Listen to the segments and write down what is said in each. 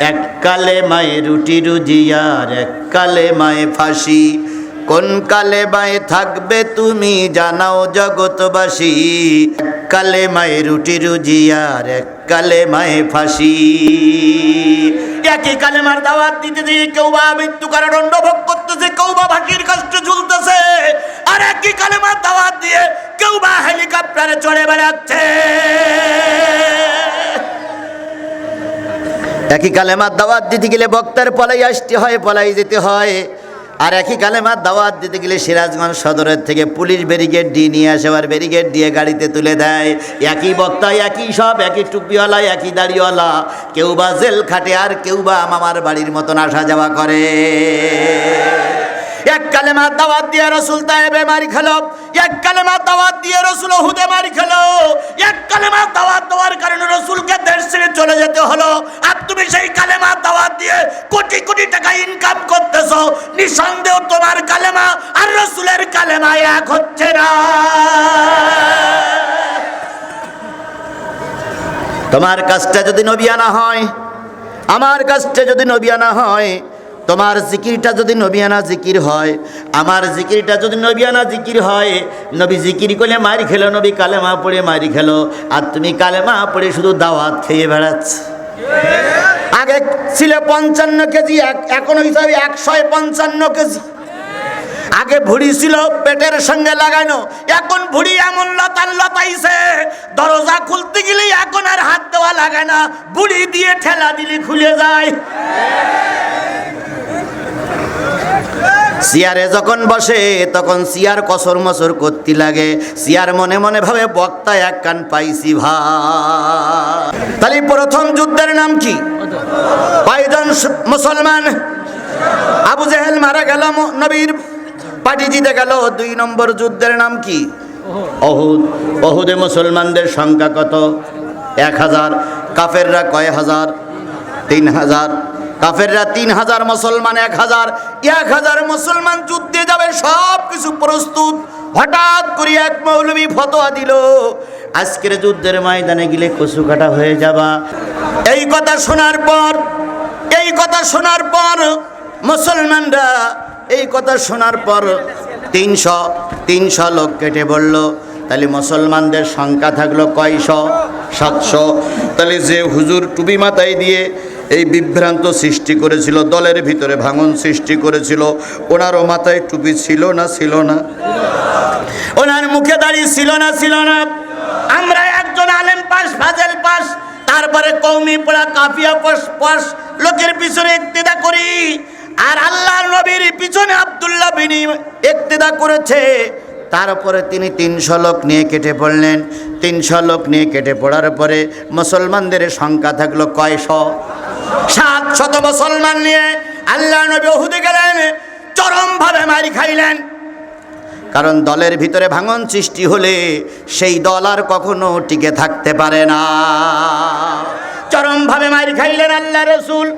এক কালে মায়ে রুটি রুজিয়ার এক কালে মায়ে ফাঁসি। কোন কালে মায়ে থাকবে তুমি জানাও জগৎবাসী। এক কালে মায়ে রুটি রুজিয়ার এক কালে মায়ে ফাঁসি। একই কালেমার দাওয়াত দিতে দিয়ে কেউ বা মৃত্যু কারাদণ্ড ভোগ করতেছে, কেউ বা ভাটির কষ্ট ঝুলতেছে। আর একই কালেমার দাওয়াত দিয়ে কেউ বা হেলিকপ্টারে চড়ে বেড়াচ্ছে। একই কালেমার দাওয়াত দিতে গেলে বক্তার পলাই আসতে হয়, পলাই যেতে হয়। আর একই কালেমার দাওয়াত দিতে গেলে সিরাজগঞ্জ সদরের থেকে পুলিশ ব্যারিকেড দিয়ে নিয়ে আসে, আবার ব্যারিকেড দিয়ে গাড়িতে তুলে দেয়। একই বক্তা, একই সব, একই টুপিওয়ালা, একই দাড়িওয়ালা। কেউ বা জেল খাটে আর কেউ বা মামার বাড়ির মতন আসা যাওয়া করে। এক কালেমা দাওয়াত দিয়ে রসুল তায়েবে মারি খেলো। এক কালেমা দাওয়াত দিয়ে রসুল হুদে মারি খেলো। এক কালেমা দাওয়াত দেওয়ার কারণে রসুলকে দেশ ছেড়ে চলে যেতে হলো। আর তুমি সেই কালেমা দাওয়াত দিয়ে কোটি কোটি টাকা ইনকাম করতেছো। নিঃসন্দেহ তোমার কালেমা আর রসুলের কালেমা এক হচ্ছে না। তোমার কাজটা যদি নবিয়ানা হয়, আমার কাজটা যদি নবিয়ানা হয় তোমার জিকিরটা যদি নবিয়ানা জিকির হয়, আমার জিকিরটা যদি নবিয়ানা জিকির হয়, নবী জিকির করলে মারি খেলো, নবী কালেমা পড়ে মারি খেলো, আর তুমি কালেমা পড়ে শুধু দাওয়াত খেয়ে বেড়াচ্ছ। আগে ছিল পঞ্চান্ন কেজি এখনও হিসাবে একশো পঞ্চান্ন কেজি? আগে ভুড়ি ছিল পেটের সঙ্গে লাগানো, এখন ভুড়ি এমন লতান লতাইছে, দরজা খুলতে গেলে এখন আর হাত দেওয়া লাগে না বুড়ি দিয়ে ঠেলা দিলে খুলে যায়। সিয়ারে যখন বসে, তখন সিয়ার কসর মসর করতে লাগে। সিয়ার মনে মনে ভাবে, বক্তা এক কান পাইছি ভা তাহলে প্রথম যুদ্ধের নাম কি? কয়জন মুসলমান? আবু জেহেল মারা গেল নবীর পাটি জিতে গেল। দুই নম্বর যুদ্ধের নাম কি? অহুদ। অহুদে মুসলমানদের সংখ্যা কত? এক হাজার। কাফেররা কয় হাজার? তিন হাজার। কাফেররা তিন হাজার মুসলমান, এক হাজার এক হাজার মুসলমান যুদ্ধে যাবে, সব কিছু প্রস্তুত। হঠাৎ করে এক মৌলবী ফতোয়া দিল, আজকের যুদ্ধের ময়দানে গেলে কচু কাটা হয়ে যাবা। এই কথা শোনার পর, এই কথা শোনার পর মুসলমানরা এই কথা শোনার পর তিনশো তিনশো লোক কেটে বলল, তাহলে মুসলমানদের সংখ্যা থাকল কয়শো? সাতশো? তাহলে যে হুজুর টুপি মাথায় দিয়ে এই বিভ্রান্ত সৃষ্টি করেছিল, দলের ভিতরে ভাঙন সৃষ্টি করেছিল। ওনারও মাথায় টুপি ছিল না ছিল না। ওনার মুখে দাঁড়িয়ে ছিল না ছিল না। আমরা একজন আলেম পাস ফাজেল পাস তারপরে কৌমি পড়া কাফিয়া পাস পাস লোকের পিছনে ইক্তেদা করি। আর আল্লাহর নবীর পিছনে আব্দুল্লাহ বিনি ইক্তেদা করেছে। তারপরে তিনি তিনশো লোক নিয়ে কেটে পড়লেন। তিনশো লোক নিয়ে কেটে পড়ার পরে মুসলমানদের সংখ্যা থাকল কয়শো। সাত শত মুসলমান নিয়ে আল্লাহ নবী ওহুদে গেলেন, চরমভাবে মারি খাইলেন। কারণ দলের ভিতরে ভাঙন সৃষ্টি হলে সেই দল আর কখনো টিকে থাকতে পারে না। চরমভাবে মারি খাইলেন আল্লাহ রসুল।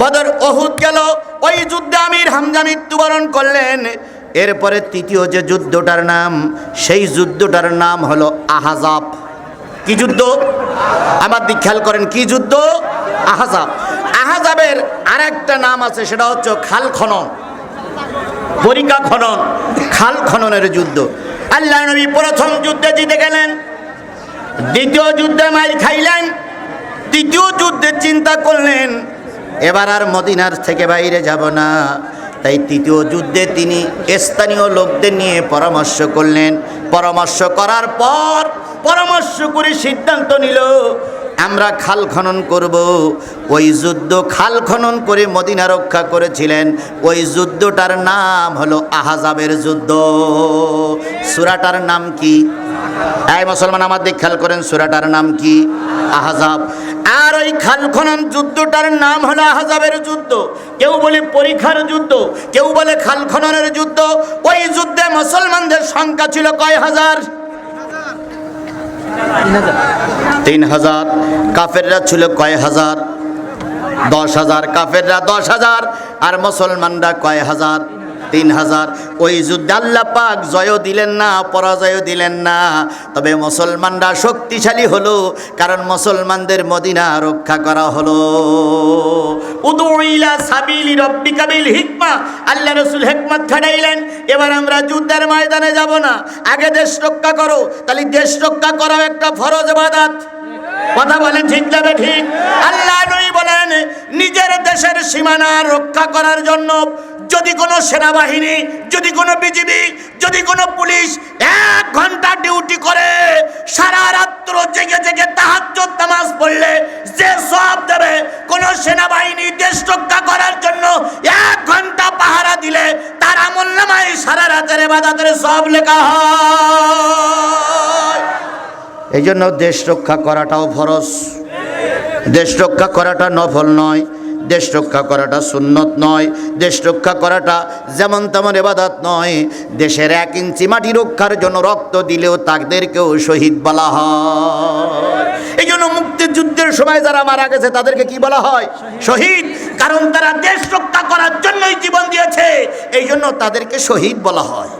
বদর অহুদ গেল, ওই যুদ্ধে আমির হামজা মৃত্যুবরণ করলেন। এরপরে তৃতীয় যে যুদ্ধটার নাম, সেই যুদ্ধটার নাম হলো আহাজাব। কি যুদ্ধ? আমার দিক খেয়াল করেন, কি যুদ্ধ? আহাজাব। আহাজাবের আরেকটা নাম আছে, সেটা হচ্ছে খাল খনন। পরিকা খনন, খাল খননের যুদ্ধ। আল্লাহ নবী প্রথম যুদ্ধে জিতে গেলেন, দ্বিতীয় যুদ্ধে মাই খাইলেন, তৃতীয় যুদ্ধে চিন্তা করলেন, এবার আর মদিনার থেকে বাইরে যাব না। তাই তৃতীয় যুদ্ধে তিনি স্থানীয় লোকদের নিয়ে পরামর্শ করলেন। পরামর্শ করার পর পরামর্শ করে সিদ্ধান্ত নিল আমরা খাল খনন করব। ওই যুদ্ধ খাল খনন করে মদিনা রক্ষা করেছিলেন। ওই যুদ্ধটার নাম হলো আহাজাবের যুদ্ধ। সুরাটার নাম কি? এই মুসলমান আমার দিক খেয়াল করেন, সুরাটার নাম কি? আহাজাব। আর ওই খাল খনন যুদ্ধটার নাম হলো আহাজাবের যুদ্ধ। কেউ বলে পরীক্ষার যুদ্ধ, কেউ বলে খাল খননের যুদ্ধ। ওই যুদ্ধে মুসলমানদের সংখ্যা ছিল কয় হাজার। তিন হাজার, কাফেররা ছিল কয় হাজার? দশ হাজার, কাফেররা দশ হাজার, আর মুসলমানরা কয় হাজার? তিন হাজার। ওই যুদ্ধে আল্লাহ পাক জয় দিলেন না পরাজয় দিলেন না। তবে মুসলমানরা শক্তিশালী হলো, কারণ মুসলমানদের মদিনা রক্ষা করা হলো। হিকমা। আল্লাহ রসুল হিকমত খাটাইলেন, এবার আমরা যুদ্ধের ময়দানে যাব না। আগে দেশ রক্ষা করো, তাহলে দেশ রক্ষা করাও একটা ফরজ বাদাত কথা বলেন ঠিক যাবে ঠিক? আল্লাহ নই বলেন, নিজের দেশের সীমানা রক্ষা করার জন্য যদি কোনো সেনাবাহিনী, যদি কোনো বিজিবি, যদি কোনো পুলিশ এক ঘণ্টা ডিউটি করে, সারা রাত্র জেগে জেগে তাহাজ্জুদ নামাজ পড়লে যে সব দেবে, কোন সেনাবাহিনী দেশ রক্ষা করার জন্য এক ঘণ্টা পাহারা দিলে তার আমল নামায় সারা রাতের বাদাতের সব লেখা হয়। এই জন্য দেশ রক্ষা করাটাও ফরজ। দেশ রক্ষা করাটা নফল নয়, দেশ রক্ষা করাটা সুন্নত নয়, দেশ রক্ষা করাটা যেমন তেমন এবাদাত নয়। দেশের এক ইঞ্চি মাটি রক্ষার জন্য রক্ত দিলেও তাদেরকেও শহীদ বলা হয়। এই জন্য মুক্তিযুদ্ধের সময় যারা মারা গেছে, তাদেরকে কি বলা হয়? শহীদ। কারণ তারা দেশ রক্ষা করার জন্যই জীবন দিয়েছে এই জন্য তাদেরকে শহীদ বলা হয়।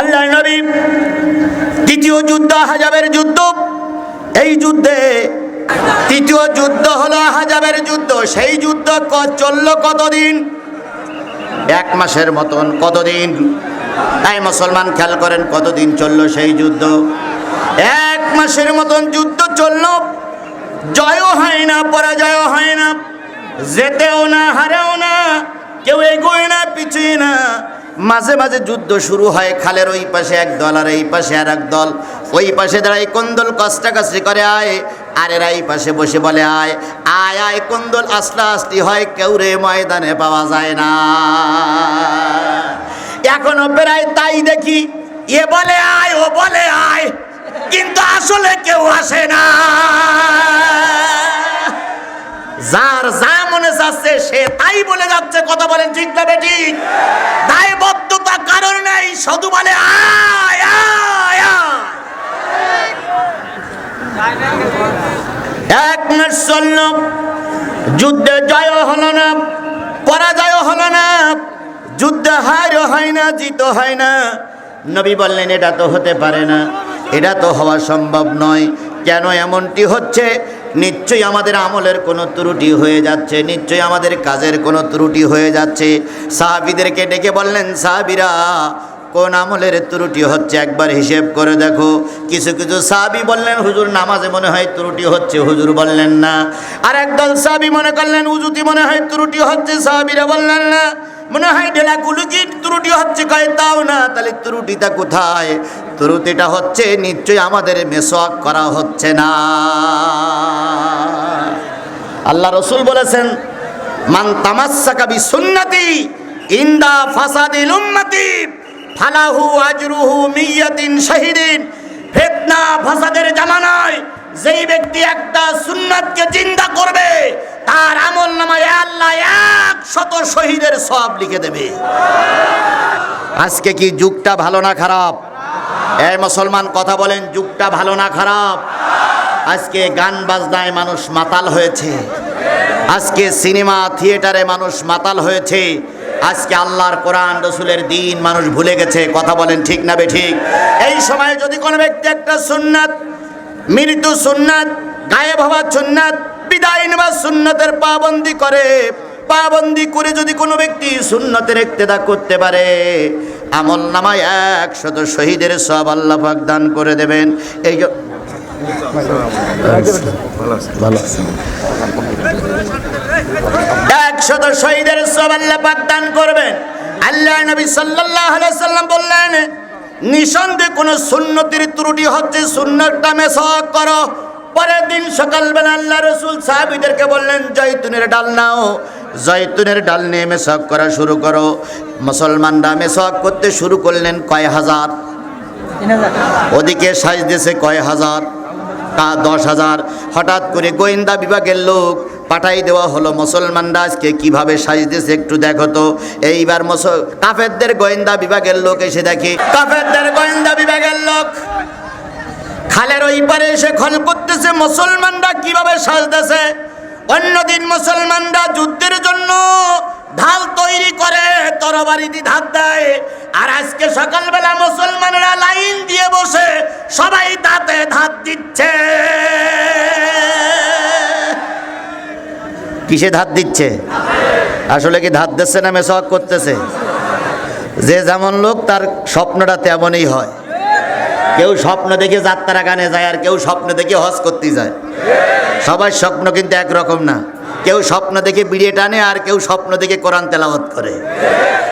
আল্লাহ নবী তৃতীয় যুদ্ধ হাজাবের যুদ্ধ। এই যুদ্ধে তৃতীয় যুদ্ধ হলো হাজাবের যুদ্ধ। সেই যুদ্ধ চলল কতদিন? এক মাসের মতন কতদিন? তাই মুসলমান খেয়াল করেন কতদিন চলল সেই যুদ্ধ। এক মাসের মতন যুদ্ধ চলল। জয়ও হয় না পরাজয় হয় না। যেতেও না, হারেও না কেউ এগোয় না পিছিয়ে না মাঝে মাঝে যুদ্ধ শুরু হয়, খালের ওই পাশে এক দল আর এই পাশে আর এক দল। ওই পাশে দাঁড়াই কোন দল কষ্টাকাষ্টি করে, আয়। আর এরা এই পাশে বসে বলে, আয় আয় আয় কোন দল আস্তে আস্তি হয়, কেউ রে ময়দানে পাওয়া যায় না। এখনও প্রায় তাই দেখি, এ বলে আয়, ও বলে আয়, কিন্তু আসলে কেউ আসে না। যার যা মনে চাচ্ছে সে তাই বলে যাচ্ছে। কথা বলেন ঠিক না বেটি? দায়বদ্ধতা কারণ নেই শুধু বলে, আয় আয় এক মাস চলল। যুদ্ধে জয় হলো না, পরাজয় হলো না, যুদ্ধে হারও হয় না, জিত হয় না। নবী বললেন, এটা তো হতে পারে না, এটা তো হওয়া সম্ভব নয়। কেন এমনটি হচ্ছে? নিশ্চয়ই আমাদের আমলের কোনো ত্রুটি হয়ে যাচ্ছে, নিশ্চয়ই আমাদের কাজের কোনো ত্রুটি হয়ে যাচ্ছে। সাহাবিদেরকে ডেকে বললেন, সাহাবিরা, কোন আমলের ত্রুটি হচ্ছে একবার হিসেব করে দেখো। কিছু কিছু সাহাবি বললেন, হুজুর, নামাজে মনে হয় ত্রুটি হচ্ছে। হুজুর বললেন, না। আর একদল সাহাবি মনে করলেন, উজুতি মনে হয় ত্রুটি হচ্ছে। সাহাবিরা বললেন, না। মনে হয়, ঢেলাগুলো কি ত্রুটি হচ্ছে? কয়, তাও না। তাহলে ত্রুটিটা কোথায়? ত্রুটিটা হচ্ছে, নিশ্চয়ই আমাদের মেসওয়াক করা হচ্ছে না। আল্লাহ রসুল বলেছেন, মান তামাচ্ছাকা বি সুন্নতি ইন্দা ফাসাদিল উম্মতি, ফালাহু আজরুহু মিয়াতিন শাহিদিন। ফিতনা ফাসাদের জামানায় যেই ব্যক্তি একটা সুন্নাতকে জিন্দা করবে, তার আমল নামায় আল্লাহ এক শত শহীদের সব লিখে দেবে। আজকে কি যুগটা ভালো না খারাপ? এই মুসলমান, কথা বলেন, যুগটা ভালো না খারাপ? আজকে গান বাজনায় মানুষ মাতাল হয়েছে। আজকে সিনেমা, থিয়েটারে মানুষ মাতাল হয়েছে। আজকে আল্লাহর কোরআন, রসুলের দিন মানুষ ভুলে গেছে। কথা বলেন, ঠিক না বে ঠিক? এই সময় যদি কোনো ব্যক্তি একটা সুন্নাত মৃত্যু সুন্নাত, গায়েব হওয়া সুন্নাত, বিদায় নেওয়া সুন্নতের পাবন্দি করে পাবন্দি করে যদি কোনো ব্যক্তি সুন্নতের ইক্তেদা করতে পারে আমল নামায় একশত শহীদের সব আল্লাহ পাক দান করে দেবেন। এই একশত শহীদের সব আল্লাহ দান করবেন। আল্লাহ নবী আলাইহি সাল্লাম বললেন, নিঃসন্দেহে কোনো সুন্নতির ত্রুটি হচ্ছে সুন্নতটা মেসাক করো। পরের দিন সকালবেলা আল্লাহ রসুল সাহাবিদেরকে বললেন জৈতুনের ডাল নাও। জৈতুনের ডাল নিয়ে মেসাক করা শুরু করো। মুসলমানরা মেসাক করতে শুরু করলেন কয় হাজার? ওদিকে সাজ দিয়েছে কয় হাজার? তা দশ হাজার। হঠাৎ করে গোয়েন্দা বিভাগের লোক পাঠাই দেওয়া হলো। মুসলমানরা আজকে কীভাবে সাজতেছে একটু দেখো তো। এইবার মুসল কাফেরদের গোয়েন্দা বিভাগের লোক এসে দেখে, কাফেরদের গোয়েন্দা বিভাগের লোক, খালের ওই পারে এসে খল করতেছে মুসলমানরা কীভাবে সাজতেছে? অন্যদিন মুসলমানরা যুদ্ধের জন্য ঢাল তৈরি করে, তরবারি ধার দেয়। আর আজকে সকালবেলা মুসলমানরা লাইন দিয়ে বসে সবাই তাতে ধার দিচ্ছে। কিসে ধার দিচ্ছে? আসলে কি ধার দিচ্ছে না মেসওয়াক করতেছে? যে যেমন লোক, তার স্বপ্নটা তেমনই হয়। কেউ স্বপ্ন দেখে যাত্রা গানে যায় আর কেউ স্বপ্ন দেখে হজ করতে যায়। সবার স্বপ্ন কিন্তু একরকম না। কেউ স্বপ্ন দেখে বিড়িয়ে টানে আর কেউ স্বপ্ন দেখে কোরআন তেলাওয়াত করে।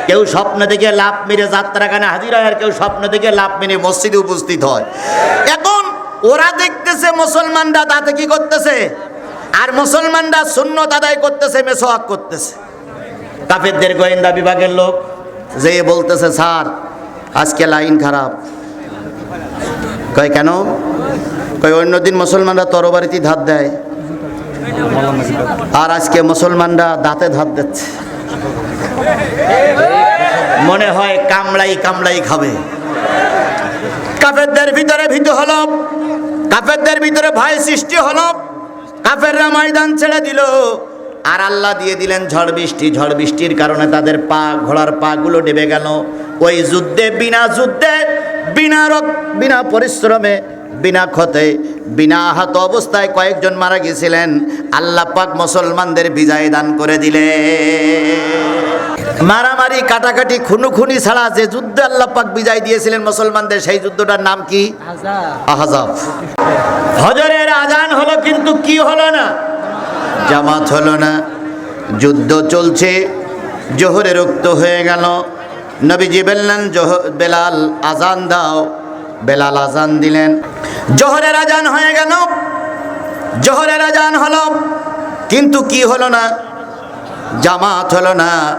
কেউ স্বপ্ন দেখে লাভ মেরে যাত্রা গানে হাজির হয় আর কেউ স্বপ্ন দেখে লাভ মেরে মসজিদে উপস্থিত হয়। এখন ওরা দেখতেছে মুসলমানরা তাতে কি করতেছে? আর মুসলমানরা শূন্য আদায় করতেছে, মেসোয়াক করতেছে। কাফেরদের গোয়েন্দা বিভাগের লোক যে বলতেছে, স্যার, আজকে লাইন খারাপ। কয়, কেন? কয় অন্যদিন মুসলমানরা তরবারিতে ধার দেয়। আর আজকে মুসলমানরা দাঁতে ধার দিচ্ছে। মনে হয় কামড়াই কামড়াই খাবে। কাফেরদের ভিতরে ভীত হলো, কাফেরদের ভিতরে ভয় সৃষ্টি হলো, কাফেররা ময়দান ছেড়ে দিল। আর আল্লাহ দিয়ে দিলেন ঝড় বৃষ্টি। ঝড় বৃষ্টির কারণে তাদের পা, ঘোড়ার পাগুলো ডেবে গেল। ওই যুদ্ধে, বিনা যুদ্ধে বিনা বিনা পরিশ্রমে বিনা ক্ষতে বিনা আহত অবস্থায় কয়েকজন মারা গেছিলেন আল্লাহ পাক মুসলমানদের বিজয় দান করে দিলে। মারামারি কাটাকাটি খুনুখুনি ছাড়া যে যুদ্ধে আল্লাহ পাক বিজয় দিয়েছিলেন মুসলমানদের সেই যুদ্ধটার নাম কি? আহজাব হজরের আজান হলো কিন্তু কি হলো না? জামাত হলো না। যুদ্ধ চলছে জোহরে রক্ত হয়ে গেল। নবীজি বললেন বেলাল আজান দাও। বেলাল আজান দিলেন। জোহরের আজান হয়ে গেল। জোহরের আজান হলো। কিন্তু কি হলো না? জামাত হলো না।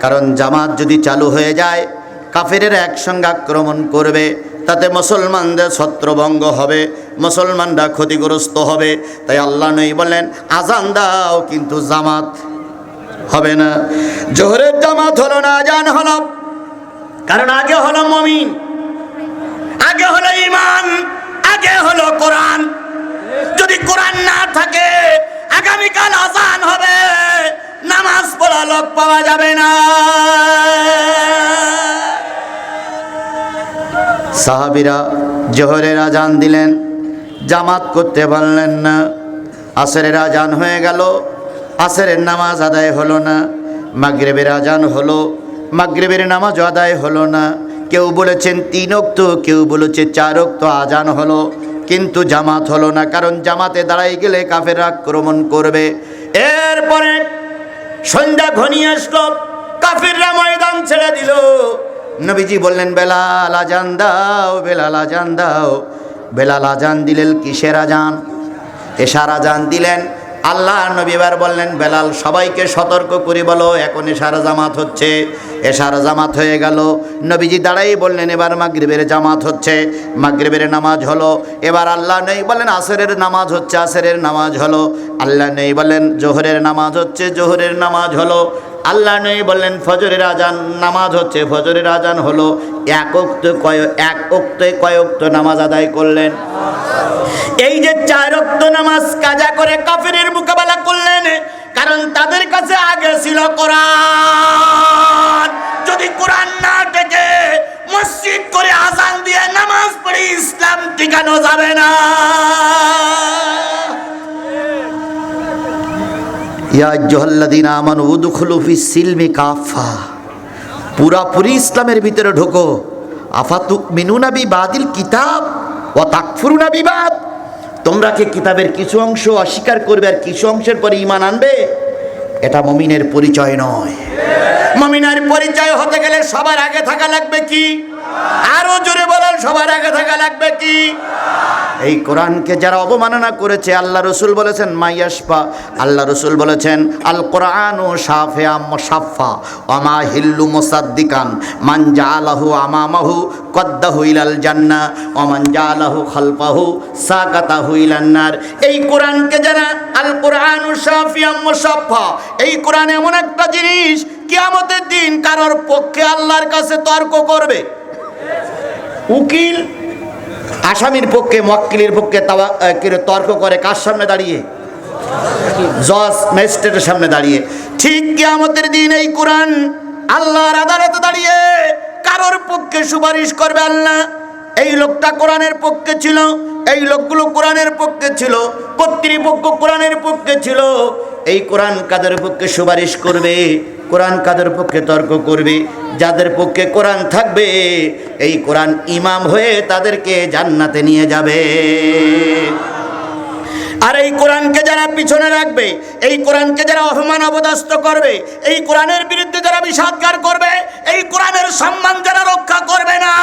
কারণ জামাত যদি চালু হয়ে যায়, কাফেরের একসঙ্গে আক্রমণ করবে। তাতে মুসলমানদের ছত্রভঙ্গ হবে, মুসলমানরা ক্ষতিগ্রস্ত হবে। তাই আল্লাহ নই বলেন আজান দাও, কিন্তু জামাত হবে না। জোহরের জামাত হলো না আজান হলো। কারণ আগে হলো মমিন, আগে হলো ইমান আগে হলো কোরআন। যদি কোরআন না থাকে, আগামীকাল আসান হবে, নামাজ পড়া লোক পাওয়া যাবে না। সাহাবিরা জোহরের আজান দিলেন, জামাত করতে পারলেন না। আসরের আজান হয়ে গেল, আসরের নামাজ আদায় হলো না, মাগরেবের আজান হলো মাগরেবের নামাজ আদায় হলো না। কেউ বলেছেন তিন অক্ত কেউ বলেছে চার অক্ত আজান হলো। কিন্তু জামাত হলো না, কারণ জামাতে দাঁড়াই গেলে কাফের আক্রমণ করবে। এরপরে সন্ধ্যা ঘনিয়ে আসলো, কাফিররা ময়দান ছেড়ে দিল। নবীজি বললেন, বেলাল আজান দাও, বেলাল আজান দাও। বেলাল আজান দিলেন কিসের আজান? এশার আজান দিলেন। আল্লাহ নবী এবার বললেন, বেলাল সবাইকে সতর্ক করে বলো, এখন এশার জামাত হচ্ছে। এশার জামাত হয়ে গেল। নবীজি দাঁড়াই বললেন, এবার মাগরিবের জামাত হচ্ছে। মাগরিবের নামাজ হলো। এবার আল্লাহ নেই বলেন, আসরের নামাজ হচ্ছে, আসরের নামাজ হলো। আল্লাহ নেই বলেন, জোহরের নামাজ হচ্ছে, জোহরের নামাজ হলো। আল্লাহ নেই বললেন ফজরের আজান নামাজ হচ্ছে, ফজরের আজান হলো। এক অক্ত কয়, এক অক্তে কয়ক্ত নামাজ আদায় করলেন। এই যে চার অক্ত নামাজ কাজা করে কাফিরের মোকাবেলা করলেন, কারণ তাদের কাছে আগে ছিল কোরআন। যদি কোরআন না পুরাপুরি ইসলামের ভিতরে ঢোকো। আফাতু মিনুনা বিবাদিল কিতাব ও তাকফুরুনা বিবাদ। তোমরা কি কিতাবের কিছু অংশ অস্বীকার করবে আর কিছু অংশের পরে ইমান আনবে? এটা মমিনের পরিচয় নয়। মমিনের পরিচয় হতে গেলে সবার আগে থাকা লাগবে কি? আরও জোরে বলেন, সবার আগে থাকা লাগবে কি? এই কোরআনকে যারা অবমাননা করেছে, আল্লাহ রসুল বলেছেন মাইয়াসপা আল্লাহ রসুল বলেছেন আল কোরআন ও সাফে সাফা অমা হিল্লু মোসাদ্দিকান, মান জালাহু আমামাহু কদ্দাহু ইলাল জান্না অমান জালাহু খালপাহু সাকাতাহু ইলান্নার এই কোরআনকে যারা আল কোরআন ও সাফিয়া মুসাফা এই কোরআন এমন একটা জিনিস কিয়ামতের দিন কারোর পক্ষে আল্লাহর কাছে তর্ক করবে। উকিল আসামির পক্ষে মক্কিলের পক্ষে তর্ক করে কার সামনে দাঁড়িয়ে? জজ, ম্যাজিস্ট্রেটের সামনে দাঁড়িয়ে। ঠিক কিয়ামতের দিন এই কোরআন আল্লাহর আদালতে দাঁড়িয়ে কারোর পক্ষে সুপারিশ করবে আল্লাহ। এই লোকটা কোরআনের পক্ষে ছিল, এই লোকগুলো কোরআনের পক্ষে ছিল, কর্তৃপক্ষ কোরআনের পক্ষে ছিল। এই কোরআন কাদের পক্ষে সুপারিশ করবে? কোরআন কাদের পক্ষে তর্ক করবে? যাদের পক্ষে কোরআন থাকবে, এই কোরআন ইমাম হয়ে তাদেরকে জান্নাতে নিয়ে যাবে। আর এই কোরআনকে যারা পিছনে রাখবে, এই কোরআনকে যারা অপমান অবদস্ত করবে, এই কোরআনের বিরুদ্ধে যারা বিষাদগার করবে, এই কোরআনের সম্মান যারা রক্ষা করবে না,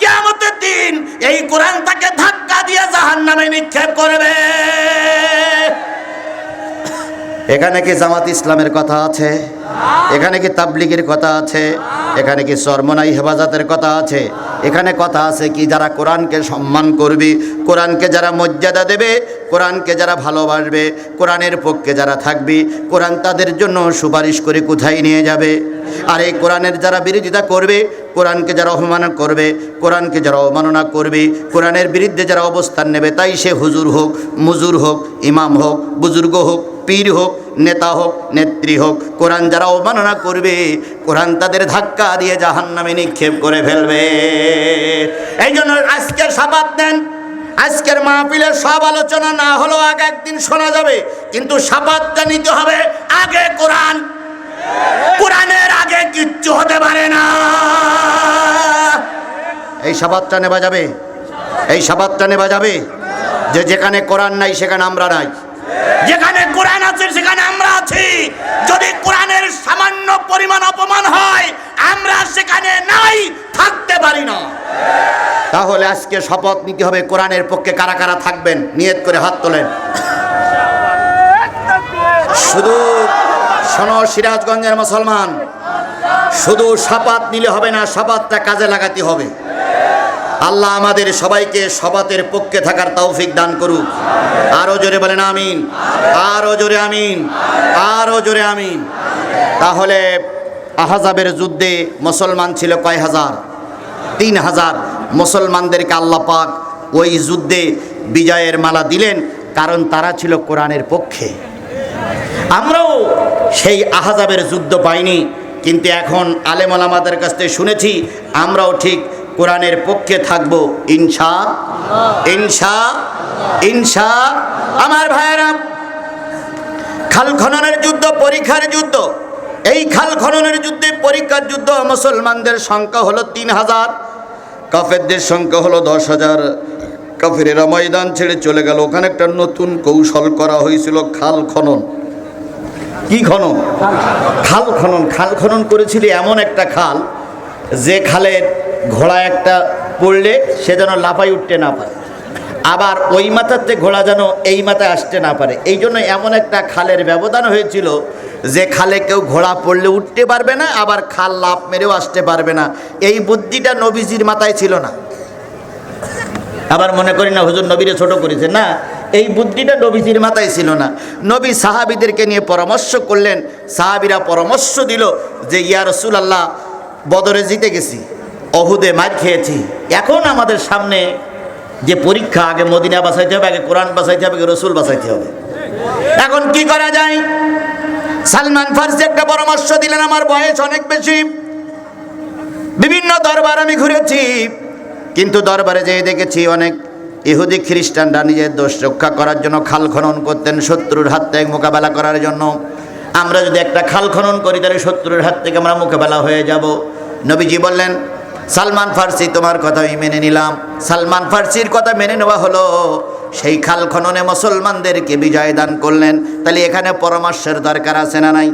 কিয়ামতের দিন এই কোরআন তাকে ধাক্কা দিয়ে জাহান নামে নিক্ষেপ করবে। এখানে কি জামাত ইসলামের কথা আছে? এখানে কি তাবলিগের কথা আছে? এখানে কি সরমনাই হেফাজতের কথা আছে? এখানে কথা আছে কি যারা কোরআনকে সম্মান করবে, কোরআনকে যারা মর্যাদা দেবে, কোরআনকে যারা ভালোবাসবে, কোরআনের পক্ষে যারা থাকবে, কোরআন তাদের জন্য সুপারিশ করে কোথায় নিয়ে যাবে? আর এই কোরআনের যারা বিরোধিতা করবে, কোরআনকে যারা অপমান করবে, কোরআনকে যারা অবমাননা করবে, কোরআনের বিরুদ্ধে যারা অবস্থান নেবে, তাই সে হুজুর হোক, মুজুর হোক, ইমাম হোক, বুজুর্গ হোক পীর হোক, নেতা হোক, নেত্রী হোক, কোরআন যারা অবমাননা করবে, কোরআন তাদের ধাক্কা দিয়ে জাহান নামে নিক্ষেপ করে ফেলবে। এই জন্য আজকের সাবাদ দেন, আজকের মাহফিলের সব আলোচনা না হলেও আগে একদিন শোনা যাবে, কিন্তু সাবাদটা নিতে হবে আগে কোরআন। কোরআনের আগে কিচ্ছু হতে পারে না। এই সাবাদটা নেওয়া যাবে? এই সাবাদটা নেওয়া যাবে? যে যেখানে কোরআন নাই, সেখানে আমরা নাই। যেখানে কোরআন আছে, সেখানে আমরা আছি। যদি কোরআনের সামান্য পরিমাণ অপমান হয়, আমরা সেখানে নাই, থাকতে পারি না। তাহলে আজকে শপথ নিতে হবে, কোরআনের পক্ষে কারা কারা থাকবেন? নিয়ত করে হাত তোলেন। শুধু শোনো, সিরাজগঞ্জের মুসলমান, শুধু সাপাত নিলে হবে না সাপাতটা কাজে লাগাতে হবে। আল্লাহ আমাদের সবাইকে সবাতের পক্ষে থাকার তৌফিক দান করুক। আরও জোরে বলেন আমিন। আরও জোরে আমিন। আরও জোরে আমিন। তাহলে আহাজাবের যুদ্ধে মুসলমান ছিল কয় হাজার? তিন হাজার। মুসলমানদেরকে আল্লাহ পাক ওই যুদ্ধে বিজয়ের মালা দিলেন, কারণ তারা ছিল কোরআনের পক্ষে। আমরাও সেই আহাজাবের যুদ্ধ পাইনি, কিন্তু এখন আলেম আমাদের কাছ থেকে শুনেছি, আমরাও ঠিক কোরআনের পক্ষে থাকব, ইনশা ইনশা ইনশা। আমার ভাইয়েরা, খাল খননের যুদ্ধ, পরীক্ষার যুদ্ধ। এই খাল খননের যুদ্ধে, পরীক্ষার যুদ্ধ, মুসলমানদের সংখ্যা হলো তিন হাজার। কাফেরদের সংখ্যা হলো দশ হাজার। কাফেরেরা ময়দান ছেড়ে চলে গেল। ওখানে একটা নতুন কৌশল করা হয়েছিল, খাল খনন। কি খনন? খাল খনন। খাল খনন করেছিল এমন একটা খাল যে খালের ঘোড়া একটা পড়লে সে যেন লাফাই উঠতে না পারে। আবার ওই মাথাতে ঘোড়া যেন এই মাথায় আসতে না পারে। এই জন্য এমন একটা খালের ব্যবধান হয়েছিল যে খালে কেউ ঘোড়া পড়লে উঠতে পারবে না, আবার খাল লাফ মেরেও আসতে পারবে না। এই বুদ্ধিটা নবীজির মাথায় ছিল না। আবার মনে করি না, হুজুর নবীরে ছোট করেছে। না, এই বুদ্ধিটা নবীজির মাথায় ছিল না। নবী সাহাবিদেরকে নিয়ে পরামর্শ করলেন। সাহাবিরা পরামর্শ দিল যে, ইয়া রসুল আল্লাহ বদরে জিতে গেছি, অহুদে মার খেয়েছি। এখন আমাদের সামনে যে পরীক্ষা, আগে মদিনা বাসাইতে হবে, আগে কোরআন বাসাইতে হবে, আগে রসুল বাসাইতে হবে। এখন কি করা যায়? সালমান ফার্সি একটা পরামর্শ দিলেন, আমার বয়স অনেক বেশি। বিভিন্ন দরবার আমি ঘুরেছি, কিন্তু দরবারে যেয়ে দেখেছি অনেক ইহুদি খ্রিস্টানরা নিজের দোষ রক্ষা করার জন্য খাল খনন করতেন, শত্রুর হাত থেকে মোকাবেলা করার জন্য। আমরা যদি একটা খাল খনন করি, তাহলে শত্রুর হাত থেকে আমরা মোকাবেলা হয়ে যাব। নবীজি বললেন, সালমান ফার্সি, তোমার কথা আমি মেনে নিলাম। সালমান ফার্সির কথা মেনে নেওয়া হলো। সেই খাল খননে মুসলমানদেরকে বিজয় দান করলেন। তাহলে এখানে পরামর্শের দরকার আছে না নাই?